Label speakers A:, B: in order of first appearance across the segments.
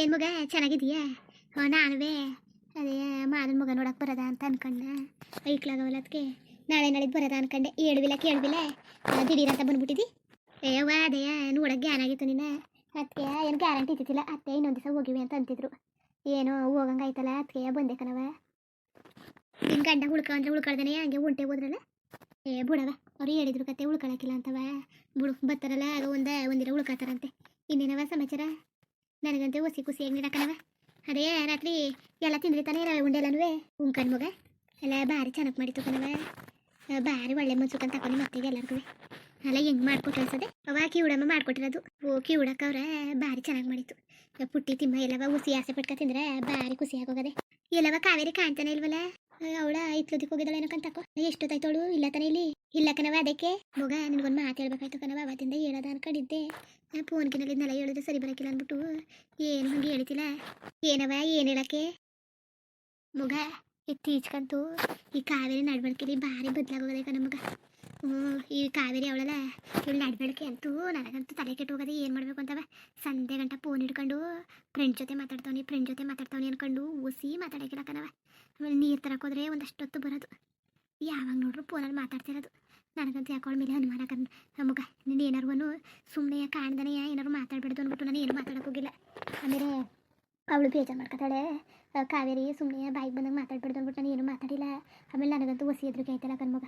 A: ಏನು ಮಗ ಚೆನ್ನಾಗಿದೀಯಾ ನಾನುವೇ. ಅದೇ, ಮಾದನ ಮಗ ನೋಡಕ್ಕೆ ಬರದ ಅಂತ ಅನ್ಕೊಂಡೆ. ಐಕ್ಲಾಗವಲ್ಲ ಅದಕ್ಕೆ ನಾಳೆ ನಾಳೆ ಬರದ ಅನ್ಕೊಂಡೆ. ಹೇಳ್ಬಿಲ್ಲ ಕೇಳ್ಬಿಲ್ಲ ದಿಢೀರ್ ಅಂತ ಬಂದ್ಬಿಟ್ಟಿದ್ದಿ ಏವ ಅದೇ ನೋಡಕ್ಕೆ ಗ್ಯಾನ್ ಆಗಿತ್ತು ನಿನ್ನ. ಅದಕ್ಕೆ ಏನು ಗ್ಯಾರಂಟಿ ಇದ್ದಿದ್ದಿಲ್ಲ. ಅತ್ತೆ ಇನ್ನೊಂದು ದಿವಸ ಹೋಗಿವಿ ಅಂತ ಅಂತಿದ್ರು. ಏನೋ ಹೋಗಂಗಾಯ್ತಲ್ಲ ಅದಕ್ಕೆ ಬಂದೆ ಕಣವ ನಿನ್ನ ಗಂಡ ಹುಳ್ಕ ಅಂದ್ರೆ ಉಳ್ಕೊಳ್ದೇನೆ ಹಂಗೆ ಉಂಟೆ ಹೋದ್ರಲ್ಲ? ಏ ಬಿಡವ ಅವ್ರು ಹೇಳಿದ್ರು ಕತೆ ಉಳ್ಕೊಳಕಿಲ್ಲ ಅಂತವ ಬಿಡು, ಬರ್ತಾರಲ್ಲ, ಆಗ ಒಂದ ಒಂದಿನ ಉಳ್ಕೊತಾರಂತೆ ಇನ್ನೇನವ ಸಮಾಚಾರ? ನನಗಂತೂ ಹುಸಿ ಖುಷಿಯಾಗಿ ಅದೇ ರಾತ್ರಿ ಎಲ್ಲ ತಿಂದ್ರಿ ತಾನೇ ರವೆ ಉಂಡೆಲ್ಲನೂ ಉಂಕನ್ ಮಗ. ಎಲ್ಲ ಭಾರಿ ಚೆನ್ನಾಗಿ ಮಾಡಿತ್ತು ಕಣವ. ಭಾರಿ ಒಳ್ಳೆ ಮನ್ಸುಕಂತ ತಕೊಂಡು ಮತ್ತೆ ಎಲ್ಲರಿಗೂ ಅಲ್ಲ ಹೆಂಗ್ ಮಾಡ್ಕೊಟ್ಟು ಅನ್ಸದೆ? ಅವ ಕಿವುಡಮ್ಮ ಮಾಡ್ಕೊಟ್ಟಿರೋದು. ಓ ಕಿವುಡಕ್ಕ ಅವ್ರ ಬಾರಿ ಚೆನ್ನಾಗಿ ಮಾಡಿತ್ತು. ಪುಟ್ಟಿ ತಿಮ್ಮ ಎಲ್ಲವ ಹುಸಿ ಆಸೆ ಪಟ್ಕ ತಿಂದ್ರೆ ಬಾರಿ ಖುಷಿ ಆಗೋಗದೆ. ಎಲ್ಲವ ಕಾವೇರಿ ಕಾಣ್ತಾನೆ ಇಲ್ವಲ್ಲ? ಅವಳ ಇತ್ಲೋದಿಕ್ ಹೋಗಿದ್ದಾಳೇನೋ ಕಂತಕೋ. ಎಷ್ಟೊತ್ತಾಯ್ತೋಳು ಇಲ್ಲ ತಾನೆ ಇಲ್ಲಿ? ಇಲ್ಲ ಕಣವ ಅದಕ್ಕೆ? ಮಗ, ನಿನ್ಗೊಂದು ಮಾತು ಹೇಳ್ಬೇಕಾಯ್ತು ಕಣವ ಅವತ್ತಿಂದ ಹೇಳೋದ ಅನ್ಕೊಂಡಿದ್ದೆ. ಫೋನ್ಗಿನಲ್ಲಿ ನೆಲ ಹೇಳಿದ್ರೆ ಸರಿ ಬರಕಿಲ್ಲ ಅಂದ್ಬಿಟ್ಟು, ಏನು ಹಂಗೆ ಹೇಳ್ತಿಲ್ಲ? ಏನವ ಏನು ಹೇಳಕ್ಕೆ? ಮಗ ಇತ್ತೀಚಕಂತೂ ಈ ಕಾವೇರಿ ನಡ್ಬಳ್ಕೆಲಿ ಭಾರಿ ಬದಲಾಗೋಗದೆ ಕಣ ಮಗ. ಈ ಕಾವೇರಿ ಅವಳಲ್ಲ, ಇವಳು ನಡ್ಬಳ್ಕೆ ಅಂತೂ ನನಗಂತೂ ತಲೆ ಕೆಟ್ಟು ಹೋಗೋದೆ ಏನು ಮಾಡಬೇಕು ಅಂತವ. ಸಂಜೆ ಗಂಟ ಫೋನ್ ಹಿಡ್ಕೊಂಡು ಫ್ರೆಂಡ್ ಜೊತೆ ಮಾತಾಡ್ತಾವನಿ ಫ್ರೆಂಡ್ ಜೊತೆ ಮಾತಾಡ್ತಾವನಿ ಅನ್ಕೊಂಡು ಉಸಿ ಮಾತಾಡೋಕಿಲ್ಲ ಕಣವ ಆಮೇಲೆ ನೀರು ತರಕೋದ್ರೆ ಒಂದಷ್ಟೊತ್ತು ಬರೋದು. ಯಾವಾಗ ನೋಡ್ರು ಫೋನಲ್ಲಿ ಮಾತಾಡ್ತಿರೋದು. ನನಗಂತೂ ಯಾಕೆ ಅವಳ ಮೇಲೆ ಅನುಮಾನ ಕಣ್ ಮಗ ನೀನು ಏನಾರು ಸುಮ್ಮನೆ ಕಾಣ್ದನೆ ಏನಾರು ಮಾತಾಡ್ಬಾರ್ದು ಅಂದ್ಬಿಟ್ಟು ನಾನು ಏನು ಮಾತಾಡೋಕೆ ಹೋಗಿಲ್ಲ. ಆಮೇಲೆ ಅವಳು ಬೇಜಾರು ಮಾಡ್ಕೊತಾಳೆ ಕಾವೇರಿ ಸುಮ್ಮನೆ ಬಾಯಿಗೆ ಬಂದಂಗೆ ಮಾತಾಡ್ಬಿಡ್ದು ಅಂದ್ಬಿಟ್ಟು ನಾನು ಏನು ಮಾತಾಡಿಲ್ಲ. ಆಮೇಲೆ ನನಗಂತೂ ಹೊಸಿ ಎದ್ರಿಗೆ ಆಯ್ತಲ್ಲ ಕಣ್ಮಗ.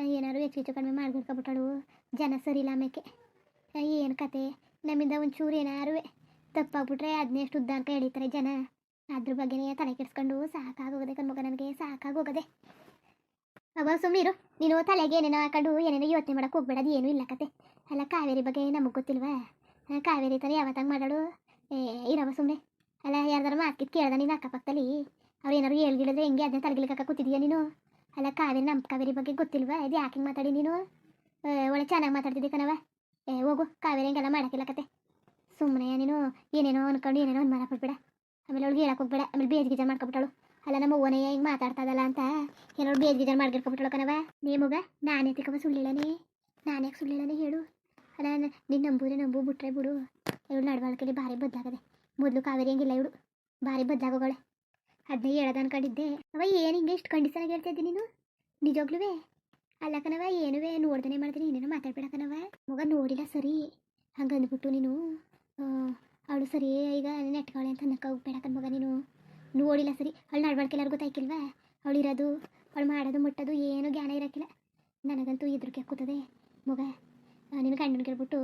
A: ಆ, ಏನಾರು ಹೆಚ್ಚು ಹೆಚ್ಚು ಕಡಿಮೆ ಮಾಡ್ಕೊಂಡ್ಕೊಬಿಟ್ಟಳು ಜನ ಸರಿ ಇಲ್ಲ ಆಮೇಲೆ ಏನು ಕತೆ? ನಮ್ಮಿಂದ ಒಂಚೂರು ಏನಾರು ತಪ್ಪಾಗ್ಬಿಟ್ರೆ ಅದನ್ನೇ ಎಷ್ಟು ಉದ್ದ ಅಂತ ಎಳಿತಾರೆ ಜನ. ಅದ್ರ ಬಗ್ಗೆನೇ ತಲೆ ಕೆಡಿಸ್ಕೊಂಡು ಸಾಕಾಗೋಗದೆ ಕಣ್ಮಗ ನನಗೆ ಸಾಕಾಗೋಗದೆ. ಅವ ಸುಮ್ಮೀರು ನೀನು ತಲೆಗೆ ಏನೇನೋ ಹಾಕೊಂಡು ಏನೇನೋ ಯೋಚನೆ ಮಾಡಕ್ಕೆ ಹೋಗ್ಬೇಡದು ಏನೂ ಇಲ್ಲ ಕತೆ. ಅಲ್ಲ ಕಾವೇರಿ ಬಗ್ಗೆ ನಮಗೆ ಗೊತ್ತಿಲ್ವಾ? ಕಾವೇರಿ ಥರ ಯಾವತ್ತಾಗ ಮಾಡಾಡು ಏ ಇರವ ಸುಮ್ಮನೆ ಅಲ್ಲ ಯಾರ್ದಾರು ಮಾತಿಗೆ ಕೇಳ್ದ ನೀನು ಅಕ್ಕಪಕ್ಕದಲ್ಲಿ? ಅವ್ರು ಏನಾರು ಹೇಳ್ಗಿಳಿದ್ರೆ ಹೆಂಗೆ ಅದನ್ನ ತಲೆಗಿಲಿಕ್ಕ ಕೂತಿದೀಯ ನೀನು? ಅಲ್ಲ ಕಾವೇರಿ ನಮ್ಮ ಕಾವೇರಿ ಬಗ್ಗೆ ಗೊತ್ತಿಲ್ವಾ? ಇದು ಯಾಕೆ ಮಾತಾಡಿ ನೀನು? ಒಳ್ಳೆ ಚೆನ್ನಾಗಿ ಮಾತಾಡ್ತಿದ್ದೆ ಕಣವ ಏ, ಹೋಗು, ಕಾವೇರಿ ಹಿಂಗೆಲ್ಲ ಮಾಡೋಕ್ಕಿಲ್ಲ ಕತೆ. ಸುಮ್ಮನೆ ನೀನು ಏನೇನೋ ಅನ್ಕೊಂಡು ಏನೇನೋ ಒಂದು ಪಡ್ಬೇಡ ಆಮೇಲೆ ಅವ್ಳಿಗೆ ಹೇಳಕ್ಕೆ ಹೋಗ್ಬೇಡ. ಆಮೇಲೆ ಬೇಜ್ ಗೀಜಾರ್ ಮಾಡ್ಕೊಬಿಟ್ಟಳು ಅಲ್ಲ, ನಮ್ಮ ಅವ್ವನೇ ಹಿಂಗೆ ಮಾತಾಡ್ತದಲ್ಲ ಅಂತ ಏನೋ ಬೇಜ್ ಗೀಜಾರ್ ಮಾಡ್ಗಿರ್ಕೊಬಿಟ್ಟಳು ಕಣವ ಮಗ, ನಾನೇ ತಿಕ್ಕವ ಸುಳ್ಳಿಲ್ಲನೇ ನಾನು ಯಾಕೆ ಸುಳ್ಳಿಲ್ಲನೇ ಹೇಳು. ಅಲ್ಲ ನೀನು ನಂಬೂರೆ ನಂಬು, ಬಿಟ್ರೆ ಬಿಡು. ಇವಳು ನಡವಳಿಕೆಯಲ್ಲಿ ಭಾರಿ ಬದಲಾಗದೆ. ಮೊದಲು ಕಾವೇರಿ ಹಂಗಿಲ್ಲ ಇವಳು. ಭಾರಿ ಬದಲಾಗೋಗಳೆ ಅದನ್ನೇ ಹೇಳೋದು ಅನ್ಕೊಂಡಿದ್ದೆ ಅವ ಏನು ಹಿಂಗೆ ಇಷ್ಟು ಆಗಿ ಹೇಳ್ತಾ ನೀನು? ನಿಜವಾಗ್ಲೂ ಅಲ್ಲ ಕಣವ ಏನುವೆ? ನೋಡ್ದನೆ ಮಾಡ್ತೀನಿ ಏನೇನು ಮಾತಾಡ್ಬೇಡ ಕಣವ ಮಗ ನೋಡಿಲ್ಲ ಸರಿ. ಹಂಗೆ ಅಂದ್ಬಿಟ್ಟು ನೀನು ಅವಳು ಸರಿ, ಈಗ ನೆಟ್ಕೊಳ್ಳಿ ಅಂತ ಅನ್ನಕ್ಕೆ ಹೋಗ್ಬೇಡ ಮಗ ನೀನು. ನೋಡಿಲ್ಲ ಸರಿ. ಅವಳು ನಡ್ಬಳ್ಕೆ ಎಲ್ಲರಿಗೂ ತಾಯ್ಕಿಲ್ವ ಅವಳು ಇರೋದು, ಅವಳು ಮಾಡೋದು, ಮುಟ್ಟೋದು ಏನು ಜ್ಞಾನ ಇರೋಕ್ಕಿಲ್ಲ. ನನಗಂತೂ ಇದ್ರ ಕೂತದೆ ಮಗ ನಿನ್ನ ಗಂಡನ ಕೇಳ್ಬಿಟ್ಟು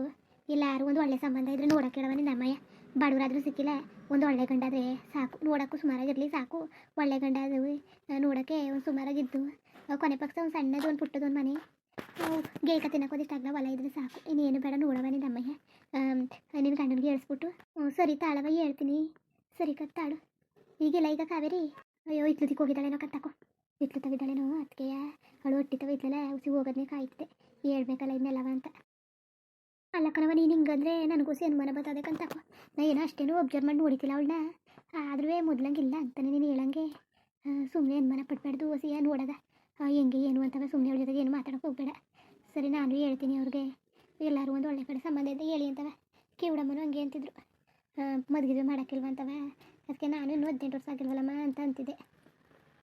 A: ಎಲ್ಲರೂ ಒಂದು ಒಳ್ಳೆ ಸಂಬಂಧ ಇದ್ರೆ ನೋಡೋಕ್ಕೆ ಹೇಳವ ನಿನ್ನ ಅಮ್ಮಯ್ಯ. ಬಡವರಾದ್ರೂ ಸಿಕ್ಕಿಲ್ಲ. ಒಂದು ಒಳ್ಳೆ ಗಂಡಾದ್ರೆ ಸಾಕು. ನೋಡೋಕ್ಕೂ ಸುಮಾರಾಗಿರಲಿ, ಸಾಕು. ಒಳ್ಳೆ ಗಂಡ ಅದು ನೋಡೋಕ್ಕೆ ಒಂದು ಸುಮಾರಾಗಿದ್ದು. ಕೊನೆ ಪಕ್ಷ ಒಂದು ಸಣ್ಣದು, ಒಂದು ಪುಟ್ಟದೊಂದು ಮನೆ. ಗೇಕ ಇಷ್ಟ ಆಗಲ್ಲ ಹೊಲ ಇದ್ರೆ ಸಾಕು. ಇನ್ನೇನು ಬೇಡ ನೋಡವ ನಿನ್ನ ಅಮ್ಮಯ್ಯ. ನಿನ್ನ ಗಂಡನಿಗೆ ಹೇಳ್ಸ್ಬಿಟ್ಟು ಸರಿ ತಾಳವ ಹೇಳ್ತೀನಿ. ಸರಿ ಕತ್ತಾಳು ಈಗಿಲ್ಲ ಈಗ ಕಾವೇರಿ? ಅಯ್ಯೋ ಇತ್ಲದಿಕ್ಕೆ ಹೋಗಿದ್ದಾಳೇನೋ ಕತ್ತಾಕೋ ಇತ್ಲು ತೆಗಿದ್ದಾಳೇನೋ ಅದಕ್ಕೆ ಅಳು ಹೊಟ್ಟಿ ತಗೋ ಇತ್ಲಲ್ಲ ಉಸಿ ಹೋಗೋದನ್ನೇ ಕಾಯ್ತಿದ್ದೆ ಹೇಳ್ಬೇಕಲ್ಲ ಇನ್ನೆಲ್ಲವ ಅಂತ. ಅಲ್ಲ ಕಣವ ನೀನು ಹಿಂಗಂದ್ರೆ ನನಗೂ ಸೇನು ಅನುಮಾನ ಬರ್ತದೆ ಕಂತಕೋ ನಾ ಏನೋ ಅಷ್ಟೇನು ಒಬ್ಸರ್ವ್ ಮಾಡಿ ನೋಡಿತಿಲ್ಲ ಅವಳನ್ನ. ಆದ್ರೂ ಮೊದ್ಲಂಗಿಲ್ಲ ಅಂತಾನೆ ನೀನು ಹೇಳಂಗೆ. ಸುಮ್ಮನೆ ಅನುಮಾನ ಪಡ್ಬಾರ್ದು ಹೊಸಿಯ ನೋಡದ ಹೆಂಗೆ ಏನು ಅಂತವ ಸುಮ್ಮನೆ ಅವ್ರ ಜೊತೆಗೆ ಏನು ಮಾತಾಡೋಕೆ ಹೋಗ್ಬೇಡ. ಸರಿ, ನಾನು ಹೇಳ್ತೀನಿ ಅವ್ರಿಗೆ. ಎಲ್ಲರೂ ಒಂದು ಒಳ್ಳೆ ಕಡೆ ಸಂಬಂಧ ಇದೆ ಹೇಳಿ ಅಂತವ. ಕಿವುಡಮ್ಮನು ಹಂಗೆ ಅಂತಿದ್ರು. ಮದುವೆ ಮಾಡೋಕ್ಕಿಲ್ವ ಅಂತವ. ಅದಕ್ಕೆ ನಾನು ಇನ್ನೂ ಹದಿನೆಂಟು ವರ್ಷ ಆಗಿಲ್ವಲ್ಲಮ್ಮ ಅಂತ ಅಂತಿದ್ದೆ.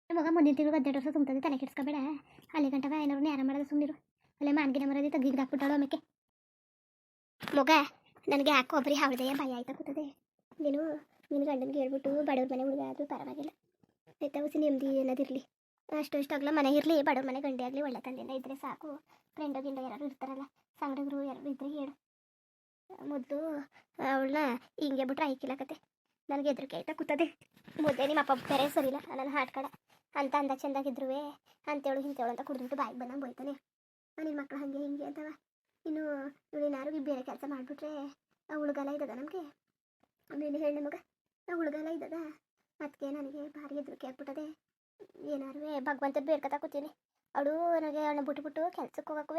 A: ಮಗ ಮುಂದಿನ ತಿಂಗಳು ಹದಿನೆಂಟು ವರ್ಷ ತುಂಬತದೆ ತಲೆ ಕೆಡಿಸ್ಕೋಬೇಡ. ಅಲ್ಲಿ ಗಂಟವ ಏನಾರು ನೇರ ಮಾಡೋದು ಸುಮ್ಮನಿರು ಅಲ್ಲೇ ಮಾನ್ಗಿನ ಮರದಿ ತೆಗಿದಾಕ್ಬಿಟ್ಟಾಳು ಆಮೇಲೆ ಮಗ ನನಗೆ ಯಾಕೋ ಒಬ್ಬರಿ ಅವಳದೇ ಭಯ ಆಯ್ತಾ ಕೂತದೆ ನೀನು ನಿನ್ನ ಗಂಡನಿಗೆ ಹೇಳ್ಬಿಟ್ಟು ಬಡವ್ರ ಮನೆ ಹುಡುಗ ಆದರೂ ಪರವಾಗಿಲ್ಲ. ಆಯ್ತಾ ಉಸಿ ನೆಮ್ಮದಿ ಅನ್ನೋದಿರಲಿ. ಅಷ್ಟು ಅಷ್ಟು ಆಗಲ ಮನೆ ಇರಲಿ, ಬಡವ್ರ ಮನೆ ಗಂಡೆ ಆಗಲಿ, ಒಳ್ಳೆ ತಂದೆಯಿಂದ ಇದ್ದರೆ ಸಾಕು. ಫ್ರೆಂಡ್ ಗಿಂಡ ಯಾರು ಇರ್ತಾರಲ್ಲ ಸಂಗಡಿಗರು ಯಾರು ಇದ್ರೆ ಹೇಳು. ಮೊದಲು ಅವಳನ್ನ ಹಿಂಗೆ ಬಿಟ್ರೆ ಆಯ್ಕಿಲ್ಲ ಕತೆ ನನಗೆ ಹೆದರಿಕೆ ಆಯ್ತಾ ಕೂತದೆ. ಮುದ್ದೆ ನಿಮ್ಮ ಅಪ್ಪ ಬೇರೆ ಸರಿಲ್ಲ ನನ್ನ ಹಾಟ್ ಕಡೆ. ಅಂತ ಅಂದ ಚೆಂದಾಗಿದ್ರು ಅಂತೇಳು ಹಿಂತೇಳು ಅಂತ ಕುಡಿದ್ಬಿಟ್ಟು ಬಾಯಿಗೆ ಬಂದಂಗೆ ಬೋಯ್ತಾನೆ ನಿನ್ನ ಮಕ್ಕಳು ಹಾಗೆ ಹಿಂಗೆ ಅಂತವ. ಇನ್ನು ಇವಳೇನಾರು ಬೇರೆ ಕೆಲಸ ಮಾಡಿಬಿಟ್ರೆ ಉಳ್ಗಾಲ ಇದ್ದದ ನಮಗೆ? ಏನು ಹೇಳಿ ನಮಗೆ ಉಳ್ಗಾಲ ಇದ್ದದ? ಅದಕ್ಕೆ ನನಗೆ ಭಾರಿ ಹೆದರಿಕೆ ಆಗ್ಬಿಟ್ಟದೆ. ಏನಾರು ಭಗವಂತನ ಬೇಡ್ಕೊತಾ ಕೂತೀನಿ. ಅವಳು ನನಗೆ ಅವಳನ್ನ ಬಿಟ್ಬಿಟ್ಟು ಕೆಲ್ಸಕ್ಕೆ ಹೋಗಕ್ಕೂ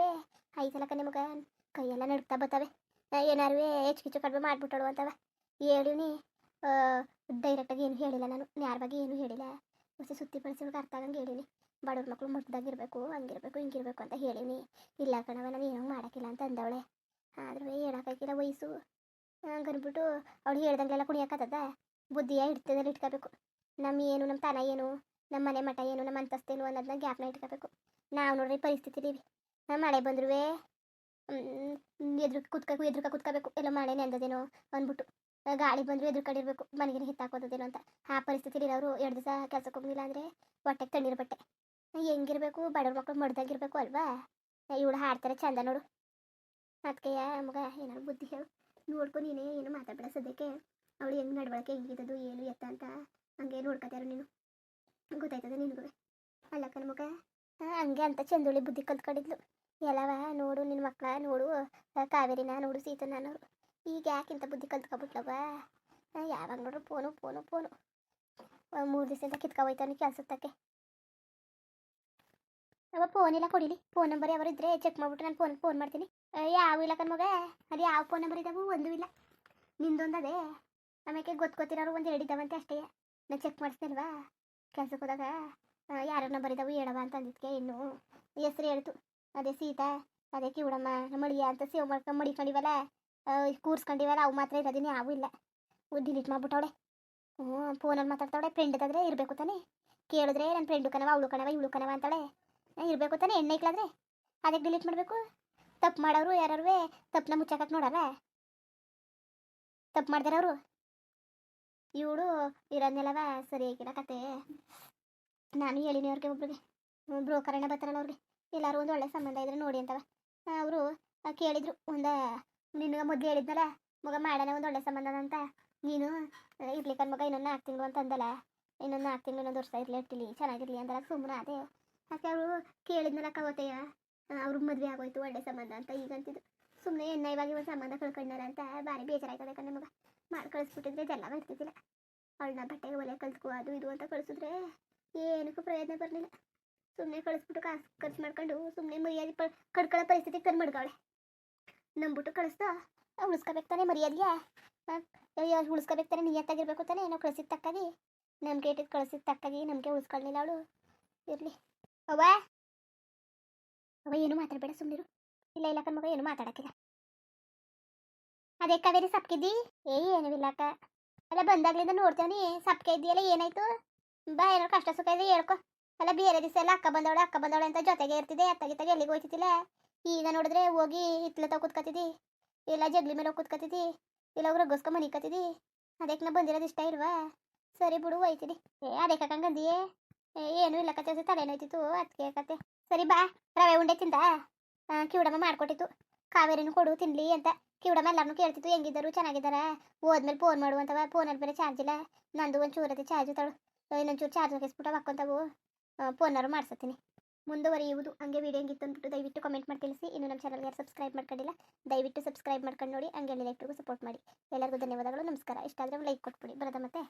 A: ಐತಲಕ್ಕ ನಿಮಗೆ ಕೈಯೆಲ್ಲ ನಡುಕ್ತಾ ಬರ್ತವೆ. ಏನಾರು ಹೆಚ್ಚು ಕಿಚ್ಚು ಕಡಿಮೆ ಮಾಡಿಬಿಟ್ಟಳು ಅಂತವ. ಹೇಳಿನಿ ಡೈರೆಕ್ಟಾಗಿ ಏನು ಹೇಳಿಲ್ಲ ನಾನು. ಯಾರ ಬಗ್ಗೆ ಏನು ಹೇಳಿಲ್ಲ. ಮತ್ತೆ ಸುತ್ತಿ ಅವ್ಳಿಗೆ ಅರ್ಥ ಆಗಂಗೆ ಹೇಳಿನಿ ಬಡವ್ರ ಮಕ್ಕಳು ಮುಟ್ದಾಗಿರ್ಬೇಕು ಹಂಗಿರ್ಬೇಕು, ಹಿಂಗಿರ್ಬೇಕು ಅಂತ ಹೇಳಿನಿ. ಇಲ್ಲ ಕಣವ ನಾನು ಏನೋ ಮಾಡೋಕ್ಕಿಲ್ಲ ಅಂತ ಅಂದವಳೆ. ಆದ್ರೂ ಹೇಳೋಕ್ಕಾಗಿಲ್ಲ ವಯಸ್ಸು. ಹಂಗನ್ಬಿಟ್ಟು ಅವಳು ಹೇಳ್ದಂಗೆಲ್ಲ ಕುಣಿಯೋಕ್ಕತ್ತದ ಬುದ್ಧಿಯ ಹಿಡ್ತದಲ್ಲಿ ಇಟ್ಕೋಬೇಕು. ನಮ್ಮ ಏನು ನಮ್ಮ ತನ ಏನು ನಮ್ಮ ಮನೆ ಮಠ ಏನು ನಮ್ಮ ಅಂತಸ್ತೇನು ಅನ್ನೋದನ್ನ ಗ್ಯಾಪ್ನ ಇಟ್ಕೋಬೇಕು. ನಾವು ನೋಡ್ರಿ ಪರಿಸ್ಥಿತಿ ಮಳೆ ಬಂದ್ರೂ ಎದ್ರು ಕುತ್ಕಬೇಕು ಎದ್ರುಕ ಕುತ್ಕೋಬೇಕು. ಎಲ್ಲ ಮಳೆ ನೆಂದದೇನೋ ಅಂದ್ಬಿಟ್ಟು. ಗಾಳಿ ಬಂದರೂ ಎದುರು ಕಡಿರ್ಬೇಕು ಮನೆಗೆ ಹಿತ್ತಾಕೋದೇನೋ ಅಂತ. ಆ ಪರಿಸ್ಥಿತಿಲಿ ಅವರು ಎರಡು ದಿವಸ ಕೆಲ್ಸಕ್ಕೆ ಹೋಗಲಿಲ್ಲ ಅಂದರೆ ಹೊಟ್ಟೆಗೆ ತಣ್ಣೀರು ಬಟ್ಟೆ. ಹೆಂಗಿರ್ಬೇಕು, ಬಡವ್ರ ಮಕ್ಳು ಮಡ್ದಾಗಿರ್ಬೇಕು ಅಲ್ವಾ? ಇವಳು ಹಾಡ್ತಾರೆ ಚಂದ ನೋಡು. ಅದಕ್ಕೆ ಮಗ ಏನಾದ್ರು ಬುದ್ಧಿ ಹೇಳು. ನೋಡ್ಕೊ ನೀನೇ, ಏನು ಮಾತಾಡ್ಬೇಡ ಸದ್ಯಕ್ಕೆ. ಅವಳು ಹೆಂಗೆ ನಡ್ಬಳಕೆ ಹೆಂಗಿದ್ದದು ಏನು ಎತ್ತ ಅಂತ ಹಂಗೆ ನೋಡ್ಕೊತಾರು ನೀನು. ಗೊತ್ತಾಯ್ತದ ನಿನಗೂ ಅಲ್ಲ ಮಗ ಹಂಗೆ ಅಂತ ಚಂದುಳಿ ಬುದ್ಧಿ ಕಲ್ತ್ಕೊಂಡಿದ್ಲು. ಎಲ್ಲವ ನೋಡು ನಿನ್ನ ಮಕ್ಕಳ ನೋಡು ಕಾವೇರಿನ ನೋಡು, ಸೀತನ ನೋಡು. ಈಗ ಯಾಕಿಂತ ಬುದ್ಧಿ ಕಲ್ತ್ಕೊಬಿಟ್ಲವ ಯಾವಾಗ ನೋಡ್ರು ಫೋನು ಫೋನು ಫೋನು. ಮೂರು ದಿವಸದಿಂದ ಕಿತ್ಕೊಬೋಯ್ತಾನೆ ಕೆಲ್ಸತ್ತಕ್ಕೆ ಅವ ಫೋನ್ ಇಲ್ಲ ಕೊಡಿಲಿ. ಫೋನ್ ನಂಬರ್ ಯಾರು ಇದ್ರೆ ಚೆಕ್ ಮಾಡ್ಬಿಟ್ಟು ನಾನು ಫೋನ್ ಫೋನ್ ಮಾಡ್ತೀನಿ. ಯಾವ ಇಲ್ಲ ಕಣ್ಮಗ ಅದು ಯಾವ ಫೋನ್ ನಂಬರ್ ಇದಾವು ಒಂದೂ ಇಲ್ಲ. ನಿಂದೊಂದದೇ ಆಮೇಲೆ ಗೊತ್ತು ಗೊತ್ತಿರೋರು ಒಂದು ಎರಡು ಇದ್ದಾವಂತೆ ಅಷ್ಟೇ. ನಾನು ಚೆಕ್ ಮಾಡಿಸ್ತೇನಲ್ವಾ? ಕೆಲ್ಸಕ್ಕೆ ಹೋದಾಗ ಯಾರ್ಯಾರ ನಂಬರ್ ಇದಾವು ಹೇಳವ ಅಂತ ಅಂದಿದ್ಕೆ ಇನ್ನು ಹೆಸ್ರು ಹೇಳ್ತು. ಅದೇ ಸೀತಾ, ಅದೇ ಕಿವಡಮ್ಮ, ಮಳಿಯ ಅಂತ ಸೇವ್ ಮಾಡ್ಕೊಂಡು ಮಡಿಕೊಂಡಿವಲ್ಲ ಕೂರ್ಸ್ಕೊಂಡಿವಲ್ಲ, ಅವು ಮಾತ್ರ ಇರೋದಿನ ಯಾವೂ ಇಲ್ಲ. ಡಿಲೀಟ್ ಮಾಡ್ಬಿಟ್ಟವಳೆ. ಹ್ಞೂ ಫೋನಲ್ಲಿ ಮಾತಾಡ್ತಾವಳೆ. ಫ್ರೆಂಡ್ ಇದ್ದಾದ್ರೆ ಇರಬೇಕು ತಾನೆ. ಕೇಳಿದ್ರೆ ನನ್ನ ಫ್ರೆಂಡು ಕಣವ, ಅವಳು ಕಣವ, ಇವಳು ಕಣವ ಅಂತಾಳೆ. ಇರಬೇಕು ತಾನೇ ಎಣ್ಣೆ ಇಕ್ಲಾದ್ರೆ ಅದಕ್ಕೆ ಡಿಲೀಟ್ ಮಾಡಬೇಕು? ತಪ್ಪು ಮಾಡೋರು ಯಾರು ತಪ್ಪನ್ನ ಮುಚ್ಚಾಕಕ್ಕೆ ನೋಡಾರ ತಪ್ಪು ಮಾಡ್ದಾರ ಅವರು? ಇವಳು ಇರೋದ್ನೆಲ್ಲವ ಸರಿಯಾಗಿಲ್ಲ ಕತೆ. ನಾನು ಹೇಳಿನಿ ಅವ್ರಿಗೆ ಒಬ್ರಿಗೆ. ಬ್ರೋಕರಣ್ಣ ಬರ್ತಾರಲ್ಲ ಅವ್ರಿಗೆ. ಎಲ್ಲರೂ ಒಂದು ಒಳ್ಳೆ ಸಂಬಂಧ ಇದ್ರೆ ನೋಡಿ ಅಂತವ. ಅವರು ಕೇಳಿದ್ರು, ಒಂದು ನಿನಗೆ ಮೊದಲು ಹೇಳಿದ್ನಲ್ಲ, ಮಗ ಮಾಡೋಣ ಒಂದು ಒಳ್ಳೆ ಸಂಬಂಧ ಅಂತ. ನೀನು ಇರ್ಲಿಕ್ಕೆ ಮಗ ಇನ್ನೊಂದು ನಾಲ್ಕು ತಿಂಗಳು ಅಂತ ಅಂದಲ್ಲ. ಇನ್ನೊಂದು ನಾಲ್ಕು ತಿಂಗಳು ಇನ್ನೊಂದು ವರ್ಷ ಇರಲಿ ಇರ್ತಿಲಿ ಚೆನ್ನಾಗಿರ್ಲಿ ಅಂದಲ್ಲ ಸುಮ್ಮನೆ ಅದೇ ಯಾಕೆ ಅವರು ಕೇಳಿದ್ನಲ್ಲ ಕವತೆಯ ಅವ್ರ ಮದುವೆ ಆಗೋಯ್ತು, ಒಳ್ಳೆ ಸಂಬಂಧ ಅಂತ, ಈಗ ಸುಮ್ಮನೆ ಎನ್ನ ಇವಾಗ ಇವಾಗ ಸಂಬಂಧ ಕಳ್ಕೊಂಡಾರ ಅಂತ ಭಾರಿ ಬೇಜಾರಾಯ್ತದೆ ಕಣ್ಣೆ ಮಗ. ಮಾಡಿ ಕಳಿಸ್ಬಿಟ್ಟಿದ್ರೆ ಇದೆಲ್ಲ ಬರ್ತಿದ್ದಿಲ್ಲ. ಅವಳನ್ನ ಬಟ್ಟೆಗೆ ಒಲೆ ಕಲ್ತ್ಕೋ, ಅದು ಇದು ಅಂತ ಕಳಿಸಿದ್ರೆ ಏನಕ್ಕೂ ಪ್ರಯೋಜನ ಬರಲಿಲ್ಲ. ಸುಮ್ಮನೆ ಕಳಿಸ್ಬಿಟ್ಟು ಕಾಸು, ಖರ್ಚು ಮಾಡ್ಕೊಂಡು ಸುಮ್ಮನೆ ಮರ್ಯಾದೆ ಪ ಕಡ್ಕೊಳ್ಳೋ ಪರಿಸ್ಥಿತಿ ಕಣ್ ಮಡ್ಗಾವಳೆ. ನಂಬಿಟ್ಟು ಕಳಿಸ್ತಾ, ಉಳಿಸ್ಕೋಬೇಕು ತಾನೇ ಮರ್ಯಾದೆಗೆ. ಉಳಿಸ್ಕೋಬೇಕು ನಿಯತ್ತಾಗಿ ನಿಯತ್ತಾಗಿರ್ಬೇಕು ತಾನೇ ಏನೋ ಕಳಿಸಿದ ತಕ್ಕಾಗಿ. ನಮ್ಗೆ ಇಟ್ಟಿದ್ದು ಕಳಿಸಿದ ತಕ್ಕಾಗಿ ನಮಗೆ ಉಳಿಸ್ಕೊಳ್ಳಿಲ್ಲ ಅವಳು. ಇರಲಿ. ಅವ್ವ? ಅವ ಏನು ಮಾತಾಡಬೇಡ ಸುಮ್ಮನಿರು ಇಲ್ಲ ಇಲ್ಲ, ಕಣ್ಮಗ, ಏನು ಮಾತಾಡಕ್ಕಿಲ್ಲ ಅದೇ ಕಾವೇರಿ ಸಪ್ಕಿದ್ದಿ? ಏ, ಏನೂ ಇಲ್ಲ, ಅಕ್ಕ. ಅಲ್ಲ, ಬಂದಾಗ್ಲಿಂದ ನೋಡ್ತೇವನಿ ಸಪ್ಕೆ ಇದ್ದೀಯಲ್ಲ, ಏನಾಯ್ತು? ಬಾ, ಏನೋ ಕಷ್ಟ ಸುಖ ಇದೆ, ಹೇಳ್ಕೊ. ಅಲ್ಲ, ಬೇರೆ ದಿವಸ ಎಲ್ಲ ಅಕ್ಕ ಬಂದವಳೆ ಅಕ್ಕ ಬಂದವಳೆ ಅಂತ ಜೊತೆಗೆ ಇರ್ತಿದ್ದೆ ಅತ್ತಾಗಿತ್ತಾಗ ಎಲ್ಲಿಗೆ ಹೋಯ್ತಿದ್ದಿಲ್ಲ. ಈಗ ನೋಡಿದ್ರೆ ಹೋಗಿ ಹಿತ್ಲ ತಗೋ ಇಲ್ಲ, ಜಗ್ಲಿ ಮೇಲೆ ಹೋಗಿ ಇಲ್ಲ, ಅವ್ರು ಗೋಸ್ಕ ಮನಿಕತ್ತಿದ್ದಿ ಅದಕ್ಕೆ ನಾ ಬಂದಿರೋದು ಇಷ್ಟ ಇಲ್ವಾ? ಸರಿ ಬಿಡು ಹೋಯ್ತಿದ್ದಿ ಏ, ಅದೇ ಕಕ್ಕಂಗಂದಿಯೇ ಏ ಏನೂ ಇಲ್ಲ ಕತೆ ತಲೆನೋಯ್ತಿತ್ತು ಅದಕ್ಕೆ ಕತೆ. ಸರಿ ಬಾ, ರವೆ ಉಂಡೆ ತಿಂದ. ಕಿವಿಡಮ್ಮ ಮಾಡ್ಕೊಟ್ಟಿತ್ತು. ಕಾವೇರಿನೂ ಕೊಡು, ತಿನ್ಲಿ ಅಂತ. ಕಿವಿಡಮ್ಮ ಎಲ್ಲಾರನ್ನೂ ಕೇಳ್ತಿತ್ತು, ಹೆಂಗಿದ್ದಾರು, ಚೆನ್ನಾಗಿದ್ದಾರ? ಹೋದ್ಮೇಲೆ ಫೋನ್ ಮಾಡುವಂತವ ಫೋನಲ್ಲಿ ಬೇರೆ ಚಾರ್ಜ್ ಇಲ್ಲ. ನಂದು ಒಂಚೂರು ಅದೇ ಚಾರ್ಜ್ ತಳು ಇನ್ನೊಂಚೂರು ಚಾರ್ಜ್ ಹಾಕಿಸ್ಬಿಟ್ಟು ಹಾಕೊಂತವು ಫೋನಾರು ಮಾಡ್ಸತ್ತೀನಿ. ಮುಂದುವರಿಯುವುದು. ಹಂಗೆ ವೀಡಿಯೋ ಹೆಂಗಿತ್ತು ಅಂದ್ಬಿಟ್ಟು ದಯವಿಟ್ಟು ಕಮೆಂಟ್ ಮಾಡಿ ತಿಳಿಸಿ. ಇನ್ನು ನಮ್ಮ ಚಾನಲ್ಗೆ ಯಾರು ಸಬ್ಸ್ಕ್ರೈಬ್ ಮಾಡ್ಕೊಂಡಿಲ್ಲ, ದಯವಿಟ್ಟು ಸಬ್ಸ್ಕ್ರೈಬ್ ಮಾಡ್ಕೊಂಡು ನೋಡಿ. ಹಂಗೆ ಎಲ್ಲರಿಗೂ ಸಪೋರ್ಟ್ ಮಾಡಿ. ಎಲ್ಲರಿಗೂ ಧನ್ಯವಾದಗಳು, ನಮಸ್ಕಾರ. ಇಷ್ಟ ಆದರೆ ಲೈಕ್ ಕೊಟ್ಬಿಡಿ. ಬರೋದ ಮತ್ತೆ?